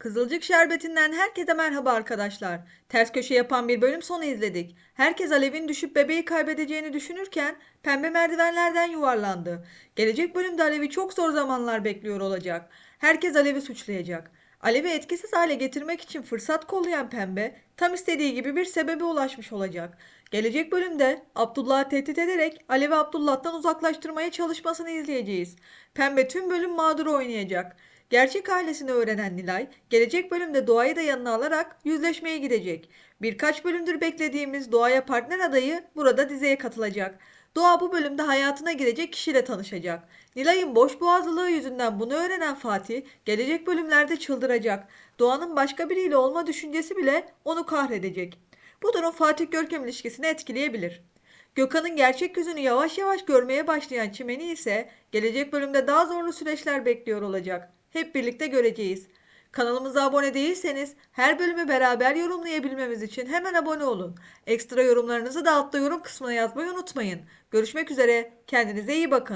Kızılcık Şerbeti'nden herkese merhaba arkadaşlar. Ters köşe yapan bir bölüm sonu izledik. Herkes Alev'in düşüp bebeği kaybedeceğini düşünürken pembe merdivenlerden yuvarlandı. Gelecek bölümde Alev'i çok zor zamanlar bekliyor olacak. Herkes Alev'i suçlayacak. Alev'i etkisiz hale getirmek için fırsat kollayan pembe tam istediği gibi bir sebebe ulaşmış olacak. Gelecek bölümde Abdullah'ı tehdit ederek Alev'i Abdullah'tan uzaklaştırmaya çalışmasını izleyeceğiz. Pembe tüm bölüm mağduru oynayacak. Gerçek ailesini öğrenen Nilay, gelecek bölümde Doğa'yı da yanına alarak yüzleşmeye gidecek. Birkaç bölümdür beklediğimiz Doğa'ya partner adayı burada dizeye katılacak. Doğa bu bölümde hayatına girecek kişiyle tanışacak. Nilay'ın boş boğazlılığı yüzünden bunu öğrenen Fatih, gelecek bölümlerde çıldıracak. Doğanın başka biriyle olma düşüncesi bile onu kahredecek. Bu durum Fatih Görkem ilişkisini etkileyebilir. Gökhan'ın gerçek yüzünü yavaş yavaş görmeye başlayan Çimen'i ise gelecek bölümde daha zorlu süreçler bekliyor olacak. Hep birlikte göreceğiz. Kanalımıza abone değilseniz her bölümü beraber yorumlayabilmemiz için hemen abone olun. Ekstra yorumlarınızı da altta yorum kısmına yazmayı unutmayın. Görüşmek üzere. Kendinize iyi bakın.